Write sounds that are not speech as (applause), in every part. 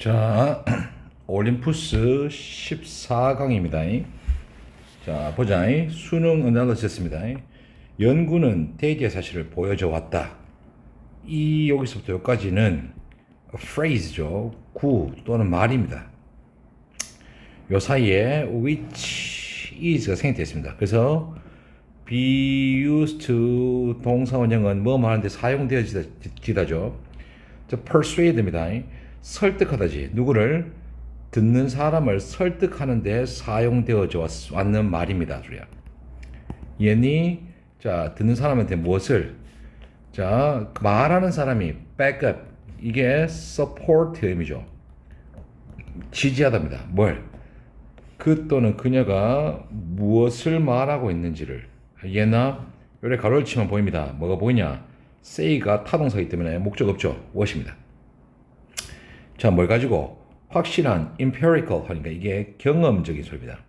자, (clears throat) 올림푸스 14강입니다. 자, 보자. 수능 어나리시스입니다. 연구는 데이터의 사실을 보여줘 왔다. 이 여기서부터 여기까지는 phrase죠. 구 또는 말입니다. 요 사이에 which is가 생략됐습니다. 그래서 be used to 동사 원형은 뭐 말하는데 사용되어지다죠. 저 persuade입니다. 설득하다지 누구를 듣는 사람을 설득하는 데 사용되어져 왔- 왔는 말입니다. 소리야. 얘니 자 듣는 사람한테 무엇을 자 말하는 사람이 backup 이게 support 의미죠. 지지하답니다. 뭘? 그 또는 그녀가 무엇을 말하고 있는지를 얘나 요래 가로를 치면 보입니다. 뭐가 보이냐? say가 타동사이기 때문에 목적 없죠. what입니다. 자, 뭘 가지고 확실한 empirical 하니까 이게 경험적인 소리입니다.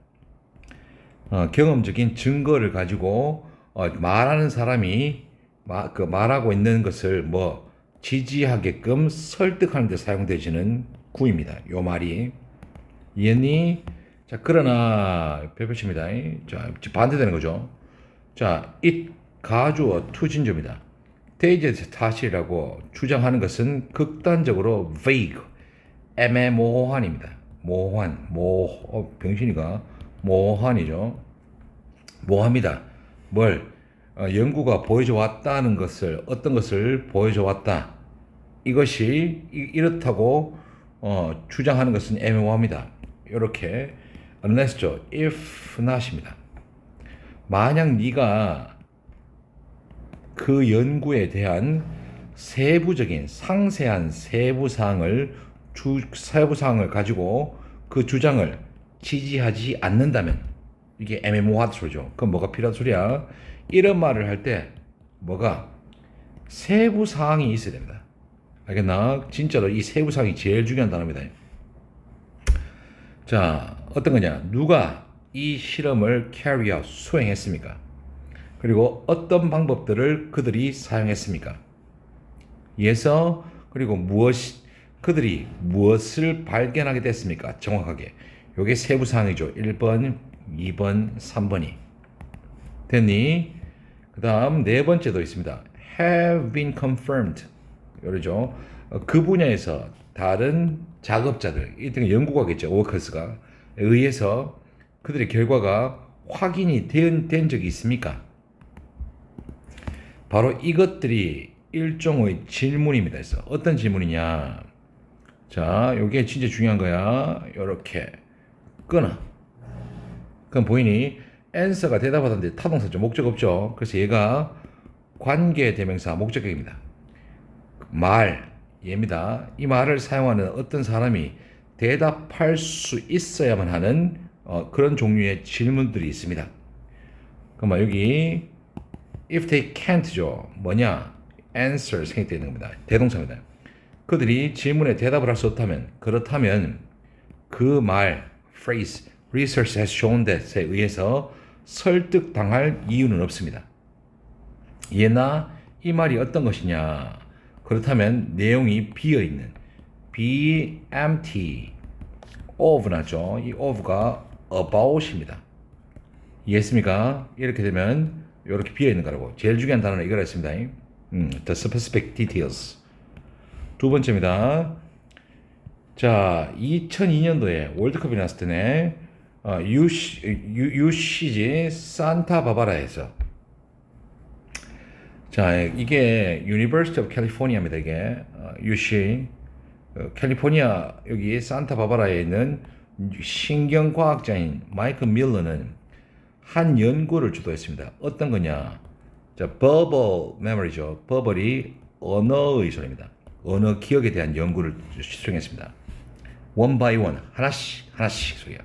어, 경험적인 증거를 가지고 어, 말하는 사람이 마, 그 말하고 있는 것을 뭐 지지하게끔 설득하는 데 사용되지는 구입니다. 요 말이 얘니 자 그러나 별표입니다. 자 반대되는 거죠. 자 it 가주어 투진조입니다. 데이지 사실이라고 주장하는 것은 극단적으로 vague 애매모호한입니다. 모호한 모 어, 병신이가 모호한이죠. 모호합니다. 뭘 어, 연구가 보여줘 왔다는 것을 어떤 것을 보여줘 왔다. 이것이 이- 이렇다고 어, 주장하는 것은 애매모호합니다. 이렇게 unless죠. if not입니다. 만약 네가 그 연구에 대한 세부적인 상세한 세부 사항을 주 세부 사항을 가지고 그 주장을 지지하지 않는다면 이게 애매모호한 소리죠. 그럼 뭐가 필요한 소리야? 이런 말을 할 때 뭐가 세부 사항이 있어야 됩니다. 알겠나? 진짜로 이 세부 사항이 제일 중요한 단어입니다. 자, 어떤 거냐? 누가 이 실험을 carry 수행했습니까? 그리고 어떤 방법들을 그들이 사용했습니까? 예서 그리고 무엇 그들이 무엇을 발견하게 됐습니까? 정확하게. 요게 세부 사항이죠. 1번, 2번, 3번이. 됐니? 그다음 네 번째도 있습니다. have been confirmed. 이러죠. 어, 그 분야에서 다른 작업자들, 이등 연구가겠죠. 워커스가 의해서 그들의 결과가 확인이 된, 된 적이 있습니까? 바로 이것들이 일종의 질문입니다. 어떤 질문이냐? 자, 요게 진짜 중요한 거야. 요렇게 끊어. 그럼 보이니? answer가 대답하던데 타동사죠. 목적 없죠. 그래서 얘가 관계 대명사 목적격입니다. 말 얘입니다. 이 말을 사용하는 어떤 사람이 대답할 수 있어야만 하는 어, 그런 종류의 질문들이 있습니다. 그럼 여기 if they can't죠. 뭐냐? answer 생략되는 겁니다. 대동사입니다. 그들이 질문에 대답을 할 수 없다면 그렇다면 그 말 phrase research has shown that에 의해서 설득당할 이유는 없습니다. 예나 이 말이 어떤 것이냐? 그렇다면 내용이 비어 있는 be empty of 나죠. 이 of가 about입니다. 이해했습니까? 이렇게 되면 이렇게 비어 있는 거라고. 제일 중요한 단어는 이거라 했습니다. 음, the specific details. 두 번째입니다. 자, 2002년도에 월드컵이 났을 때네 어, UC, UCG 산타바바라에서 자, 이게 University of California입니다. 이게 어, UC 어, 캘리포니아 여기 산타바바라에 있는 신경과학자인 마이크 밀러는 한 연구를 주도했습니다. 어떤 거냐? 자, 버벌 메모리죠. 버벌이 언어의 소리입니다. 언어 기억에 대한 연구를 수행했습니다. 원 바이 원 하나씩 하나씩 소리야.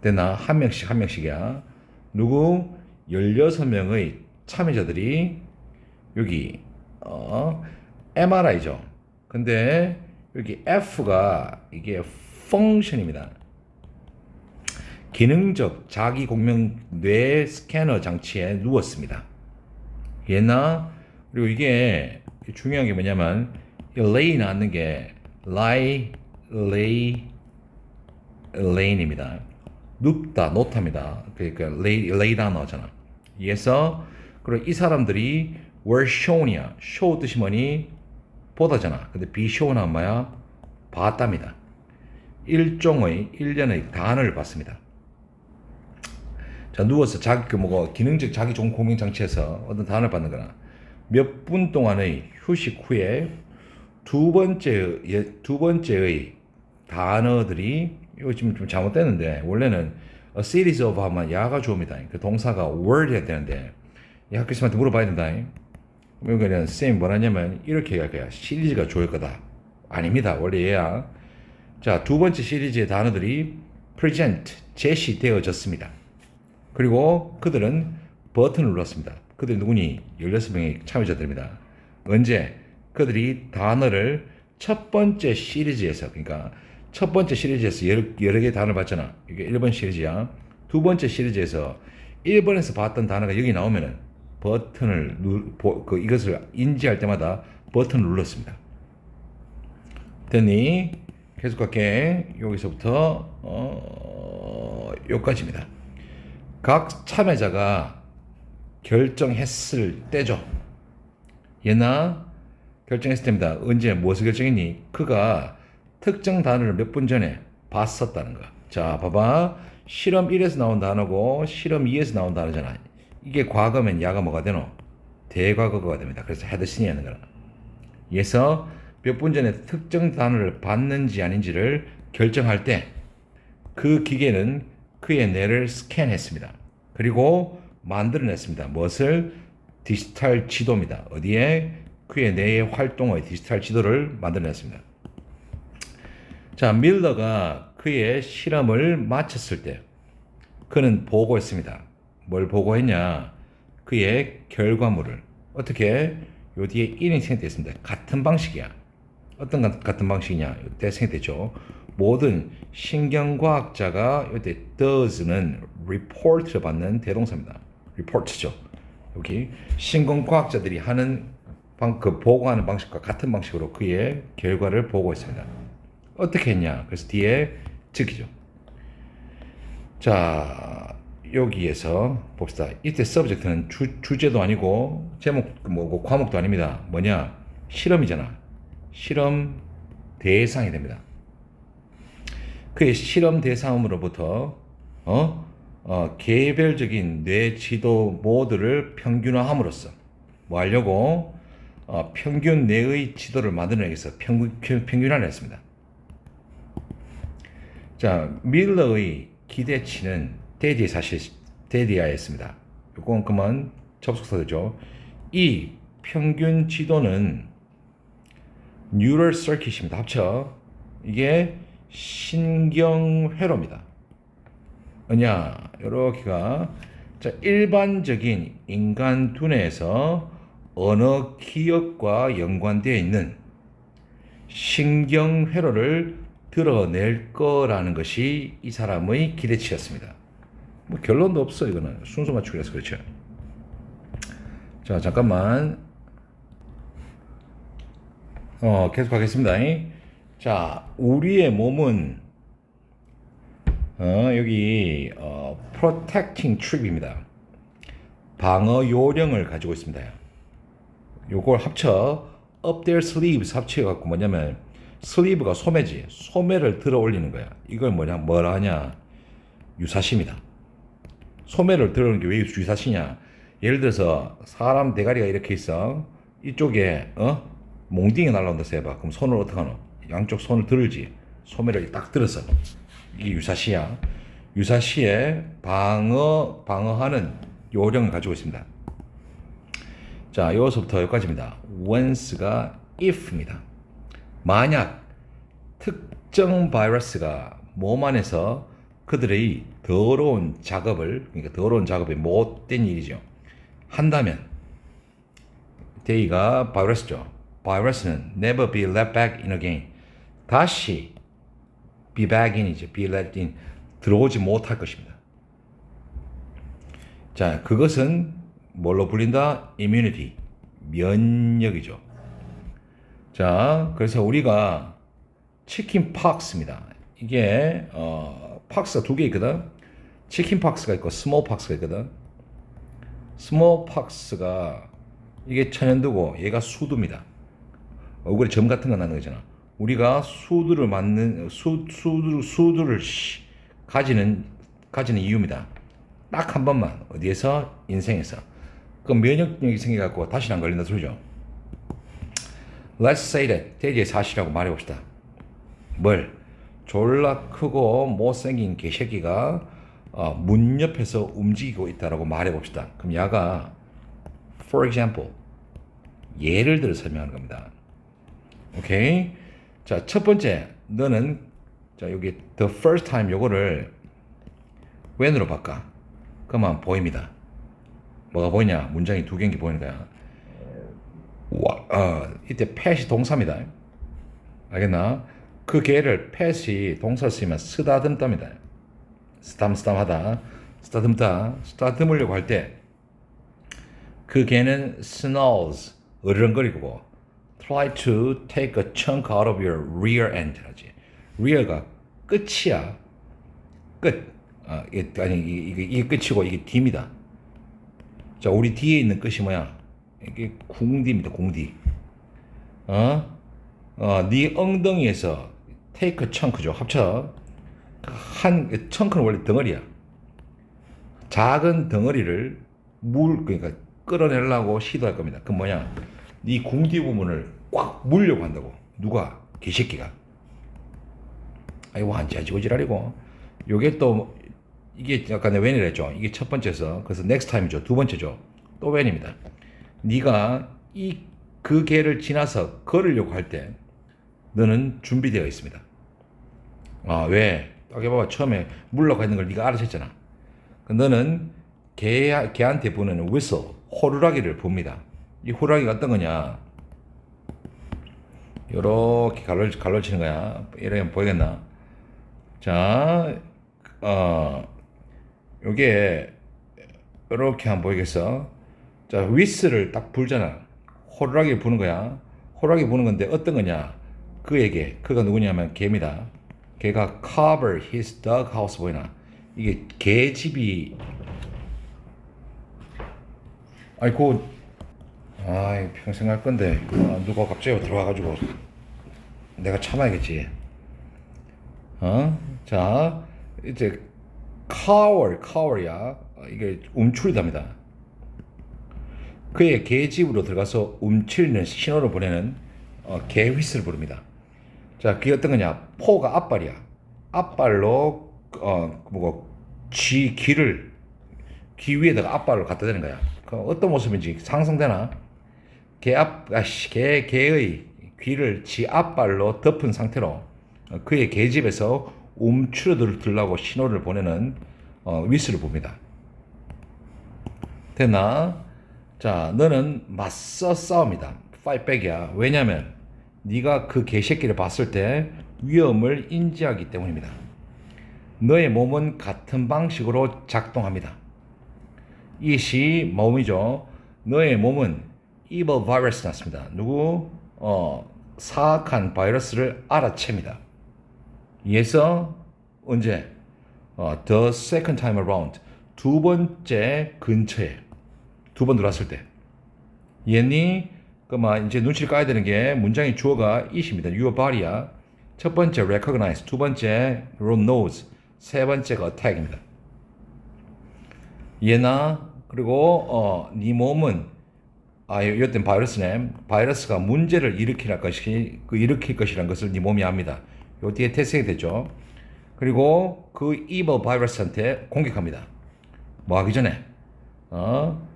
되나 한 명씩 한 명씩이야. 누구 16명의 참여자들이 여기 어 MRI죠. 근데 여기 F가 이게 펑션입니다. 기능적 자기 공명 뇌 스캐너 장치에 누웠습니다. 얘나 그리고 이게 중요한 게 뭐냐면 이 lay 나왔는 게 lie lay, lay입니다. 눕다, 놓답니다. 그러니까 lay down 나오잖아. 이에서 그리고 이 사람들이 were shown이야. show 뜻이 뭐니? 보다잖아. 근데 be shown은 뭐야? 봤답니다. 일종의 일련의 단어를 봤습니다. 자 누워서 자기 그 뭐고 기능적 자기 좋은 공명 장치에서 어떤 단어를 받는 거나 몇 분 동안의 휴식 후에 두 번째 예, 두 번째의 단어들이 이거 지금 좀 잘못됐는데 원래는 a series of 하면 야가 주어입니다. 그 동사가 word 해야 되는데 이 학교쌤한테 물어봐야 된다. 여기는 쌤이 뭐라냐면 이렇게 얘기할 거야. 시리즈가 좋을 거다. 아닙니다. 원래 얘야. 자, 두 번째 시리즈의 단어들이 present, 제시되어졌습니다. 그리고 그들은 버튼을 눌렀습니다. 그들이 누구니? 16명의 참여자들입니다. 언제? 그들이 단어를 첫 번째 시리즈에서, 그러니까 첫 번째 시리즈에서 여러, 여러 개의 단어를 봤잖아. 이게 1번 시리즈야. 두 번째 시리즈에서 1번에서 봤던 단어가 여기 나오면은 버튼을 누, 보, 그 이것을 인지할 때마다 버튼을 눌렀습니다. 됐니? 계속 갈게. 여기서부터 어, 여기까지입니다. 각 참여자가 결정했을 때죠. 얘나 결정했을 때입니다. 언제 무엇을 결정했니? 그가 특정 단어를 몇 분 전에 봤었다는 거. 자, 봐봐. 실험 1에서 나온 단어고 실험 2에서 나온 단어잖아. 이게 과거면 야가 뭐가 되노? 대과거가 됩니다. 그래서 헤드신이 하는 거라. 그래서 몇 분 전에 특정 단어를 봤는지 아닌지를 결정할 때 그 기계는 그의 뇌를 스캔했습니다. 그리고 만들어냈습니다. 무엇을? 디지털 지도입니다. 어디에? 그의 뇌의 활동의 디지털 지도를 만들어냈습니다. 자, 밀러가 그의 실험을 마쳤을 때 그는 보고했습니다. 뭘 보고했냐? 그의 결과물을 어떻게 요 뒤에 1이 생겼습니다. 같은 방식이야. 어떤 가- 같은 방식이냐? 이때 생겼죠. 모든 신경과학자가 이때 does는 report를 받는 대동사입니다. report죠. 여기 신경과학자들이 하는 방, 그 보고하는 방식과 같은 방식으로 그의 결과를 보고했습니다. 어떻게 했냐? 그래서 뒤에 즉이죠. 자, 여기에서 봅시다. 이때 서브젝트는 주, 주제도 아니고 제목 뭐고 과목도 아닙니다. 뭐냐? 실험이잖아. 실험 대상이 됩니다. 그의 실험 대상으로부터 어? 어, 개별적인 뇌 지도 모드를 평균화함으로써 뭐 하려고 어, 평균 뇌의 지도를 만들어내기 위해서 평균, 평균화를 했습니다. 자, 밀러의 기대치는 데디의 사실 데디아였습니다. 이건 그만 접속사죠. 이 평균 지도는 뉴럴 서킷입니다. 합쳐 이게 신경 회로입니다. 뭐냐? 이렇게가 자, 일반적인 인간 두뇌에서 언어 기억과 연관되어 있는 신경회로를 드러낼 거라는 것이 이 사람의 기대치였습니다. 뭐 결론도 없어 이거는 순서 맞추기라서 그렇죠. 자 잠깐만 어 계속 하겠습니다. 자 우리의 몸은 어, 여기 어, protecting trip입니다. 방어 요령을 가지고 있습니다. 요걸 합쳐 up their sleeves 합쳐 갖고 뭐냐면 슬리브가 소매지 소매를 들어 올리는 거야. 이걸 뭐냐 뭐라 하냐 유사시입니다. 소매를 들어 올리는 게 왜 유사시냐? 예를 들어서 사람 대가리가 이렇게 있어 이쪽에 어 몽딩이 날라온다 해봐. 그럼 손을 어떻게 하노? 양쪽 손을 들지 소매를 딱 들어서 이게 유사시야. 유사시에 방어 방어하는 요령을 가지고 있습니다. 자, 여기서부터 여기까지입니다. once가 if입니다. 만약 특정 바이러스가 몸 안에서 그들의 더러운 작업을 그러니까 더러운 작업이 못된 일이죠. 한다면 데이가 바이러스죠. 바이러스는 never be let back in again. 다시 be back in이죠. be let in 들어오지 못할 것입니다. 자, 그것은 뭘로 불린다? immunity 면역이죠. 자, 그래서 우리가 치킨 팍스입니다. 이게 어, 팍스가 두 개 있거든. 치킨 팍스가 있고 스몰 팍스가 있거든. 스몰 팍스가 이게 천연두고 얘가 수두입니다. 얼굴에 점 같은 거 나는 거잖아. 우리가 수두를 맞는 수 수두 수두를 시- 가지는 가지는 이유입니다. 딱 한 번만 어디에서 인생에서 그 면역력이 생겨갖고 다시는 안 걸린다 소리죠. Let's say that 대지의 사실이라고 말해봅시다. 뭘? 졸라 크고 못생긴 개새끼가 어, 문 옆에서 움직이고 있다라고 말해봅시다. 그럼 야가 for example 예를 들어 설명하는 겁니다. 오케이? 자, 첫 번째 너는 자 여기 the first time 요거를 when으로 바꿔. 그러면 보입니다. 뭐가 보이냐? 문장이 두 개인 게 보이는 거야. 와, 어, 이때 패시 동사입니다. 알겠나? 그 개를 패시 동사 쓰면 쓰다듬다입니다. 쓰담쓰담하다, 쓰다듬다, 쓰다듬으려고 할 때 그 개는 snarls, 으르렁거리고 try to take a chunk out of your rear end rear가 끝이야. 끝. 아, 이게, 아니, 이게, 이게 끝이고 이게 뒤입니다. 자, 우리 뒤에 있는 끝이 뭐야? 이게 궁디입니다, 궁디. 어? 어, 네 엉덩이에서 테이크 청크죠. 합쳐. 한 청크는 원래 덩어리야. 작은 덩어리를 물 그러니까 끌어내려고 시도할 겁니다. 그 뭐냐? 네 궁디 부분을 꽉 물려고 한다고. 누가? 개새끼가. 아이고 한지하지고 지랄이고. 요게 또 이게 내가 웬이라 했죠. 이게 첫 번째서 그래서 next time이죠. 두 번째죠. 또 웬입니다. 네가 이 그 개를 지나서 걸으려고 할 때 너는 준비되어 있습니다. 아 왜? 딱 해봐봐 처음에 물러가 있는 걸 네가 알아챘잖아. 그 너는 개 개한테 부는 whistle 호루라기를 봅니다. 이 호루라기가 어떤 거냐? 요렇게 갈로 갈로 치는 거야. 이렇게 보이겠나? 자, 어, 요게 이렇게 한번 보이겠어? 자, 위스를 딱 불잖아. 호루라기 부는 거야. 호루라기 부는 건데 어떤 거냐? 그에게 그가 누구냐면 개입니다. 개가 cover his dog house 보이나? 이게 개 집이 아이고 아이 평생 할 건데 아, 누가 갑자기 들어와가지고 내가 참아야겠지. 어? 자 이제 cover cover야 어, 이게 움츠리답니다. 그의 개 집으로 들어가서 움츠리는 신호를 보내는 어, 개 휘슬을 부릅니다. 자, 그게 어떤 거냐? 포가 앞발이야. 앞발로 어 뭐고 쥐 귀를 귀 위에다가 앞발을 갖다 대는 거야. 그 어떤 모습인지 상상되나? 개 앞, 아씨, 개, 개의 귀를 지 앞발로 덮은 상태로 어, 그의 개집에서 움츠러 들라고 신호를 보내는 어, 위스를 봅니다. 됐나? 자, 너는 맞서 싸웁니다. back이야. 왜냐면 네가 그 개새끼를 봤을 때 위험을 인지하기 때문입니다. 너의 몸은 같은 방식으로 작동합니다. 이시 몸이죠. 너의 몸은 evil virus 났습니다. 누구? 어, 사악한 바이러스를 알아챕니다. 이에서 언제? 어, the second time around 두 번째 근처에 두 번 들어왔을 때 얘니 그만 이제 눈치를 까야 되는 게 문장의 주어가 it입니다. your body야. 첫 번째 recognize, 두 번째 roll knows, 세 번째가 attack입니다. 얘나 그리고 어, 네 몸은 아, 이땐 바이러스네. 바이러스가 문제를 일으킬 것이 그 일으킬 것이라는 것을 네 몸이 압니다. 요 뒤에 태생이 되죠. 그리고 그 evil 바이러스한테 공격합니다. 뭐 하기 전에 어?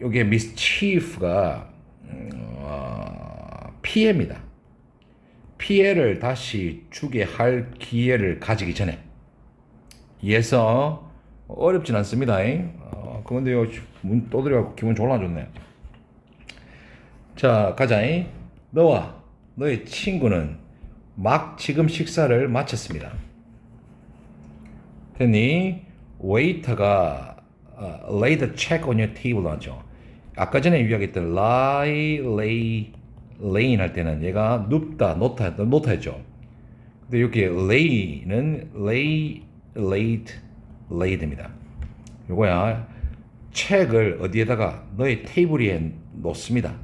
mischief가 음, 어, 피해입니다. 피해를 다시 주게 할 기회를 가지기 전에 이에서 어렵진 않습니다. 어, 그런데요 문 떠들어갖고 기분 졸라 좋네. 자 가자. 너와 너의 친구는 막 지금 식사를 마쳤습니다. 됐니? 웨이터가 어, lay the check on your table 하죠. 아까 전에 이야기했던 lie, lay, laying 할 때는 얘가 눕다, 놓다, 놓다 했죠. 근데 여기 lay는 lay, laid, laid입니다. 요거야 책을 어디에다가 너의 테이블 위에 놓습니다.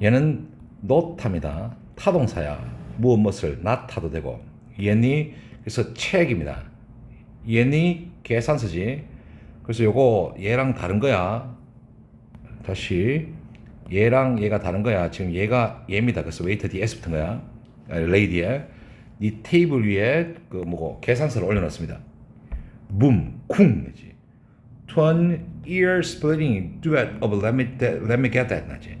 얘는 놓답니다. 타동사야. 무엇 무엇을 나타도 되고 얘니 그래서 책입니다. 얘니 계산서지. 그래서 요거 얘랑 다른 거야. 다시 얘랑 얘가 다른 거야. 지금 얘가 얘입니다. 그래서 웨이터 뒤에 S 붙은 거야. 아, 레이디에 이 테이블 위에 그 뭐고 계산서를 올려놨습니다. 붐, 쿵이지. Twin ear splitting duet of let me let me get that 나지.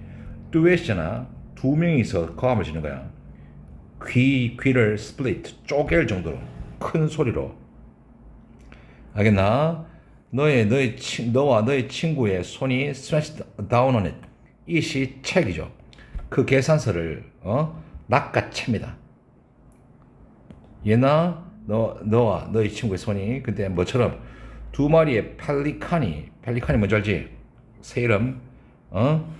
듀엣이잖아. 두 명이서 거함을 지는 거야. 귀 귀를 split 쪼갤 정도로 큰 소리로. 알겠나? 너의 너의 친 너와 너의 친구의 손이 smashed down on it. 이시 책이죠. 그 계산서를 어 낚아챕니다. 얘나 너 너와 너희 친구의 손이 근데 뭐처럼 두 마리의 펠리칸이 펠리칸이 뭔지 알지? 새 이름 어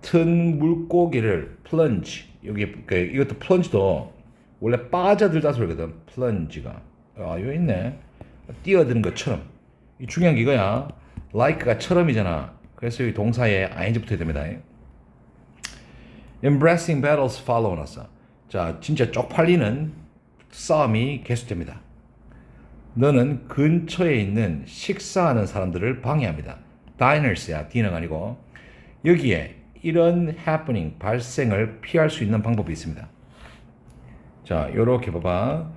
같은 물고기를 플런지 여기 그 이것도 플런지도 원래 빠져들다 소리거든 플런지가. 아 여기 있네. 뛰어드는 것처럼. 이 중요한 게 이거야. like가 처럼이잖아. 그래서 여기 동사에 ing 붙어야 됩니다. Embracing battles follow 났어 자 진짜 쪽팔리는 싸움이 계속됩니다. 너는 근처에 있는 식사하는 사람들을 방해합니다. diners야, 디너가 아니고. 여기에 이런 happening, 발생을 피할 수 있는 방법이 있습니다. 자, 요렇게 봐봐.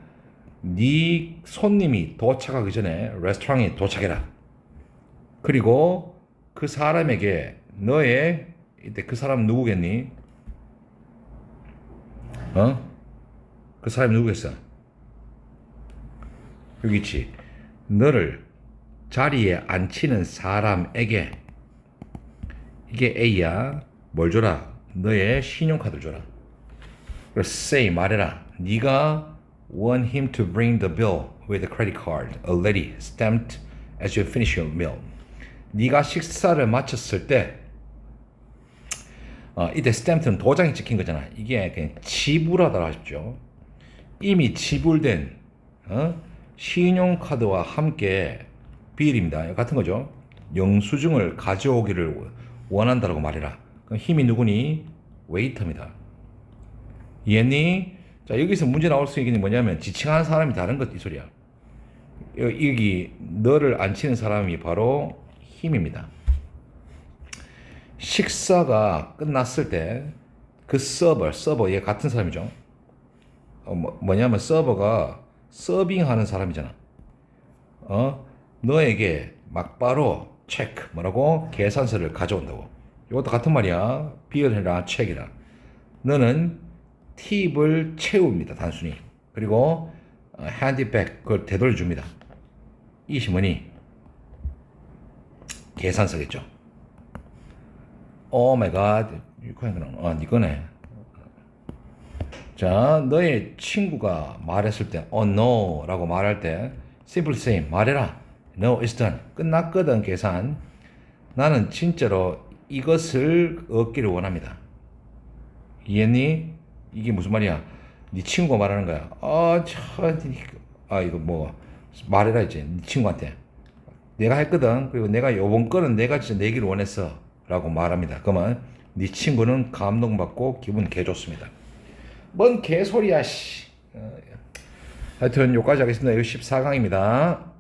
네 손님이 도착하기 전에 레스토랑에 도착해라. 그리고 그 사람에게 너의 이때 그 사람 누구겠니? 어? 그 사람이 누구겠어? 여기 있지. 너를 자리에 앉히는 사람에게 이게 A야. 뭘 줘라? 너의 신용카드를 줘라. say 말해라. 네가 want him to bring the bill with a credit card already stamped as you finish your meal. 네가 식사를 마쳤을 때 어, 이때 스탬프는 도장이 찍힌 거잖아. 이게 그냥 지불하다고 하십시오. 이미 지불된 어? 신용카드와 함께 비일입니다. 같은 거죠. 영수증을 가져오기를 원한다라고 말해라. 그럼 힘이 누구니? 웨이터입니다. 이해니? 자, 여기서 문제 나올 수 있는 게 뭐냐면 지칭하는 사람이 다른 것 이 소리야. 여기 너를 앉히는 사람이 바로 힘입니다. 식사가 끝났을 때 그 서버, 서버 얘 같은 사람이죠. 어, 뭐, 뭐냐면 서버가 서빙하는 사람이잖아. 어? 너에게 막바로 체크 뭐라고 계산서를 가져온다고. 이것도 같은 말이야. 비열해라 책이라. 너는 팁을 채웁니다. 단순히. 그리고 어, 핸디백 그걸 되돌려 줍니다. 이시 뭐니? 계산서겠죠. 오 마이 갓. 아, 이거네. 자, 너의 친구가 말했을 때, oh no 라고 말할 때, simply say, 말해라. No, it's done. 끝났거든, 계산. 나는 진짜로 이것을 얻기를 원합니다. 이해니? 이게 무슨 말이야? 네 친구가 말하는 거야. 아, 저, 아, 이거 뭐, 말해라, 이제. 네 친구한테. 내가 했거든. 그리고 내가 요번 거는 내가 진짜 내기를 원했어. 라고 말합니다. 그러면 네 친구는 감동받고 기분 개 좋습니다. 뭔 개소리야, 씨. 어, 하여튼 여기까지 하겠습니다. 14강입니다.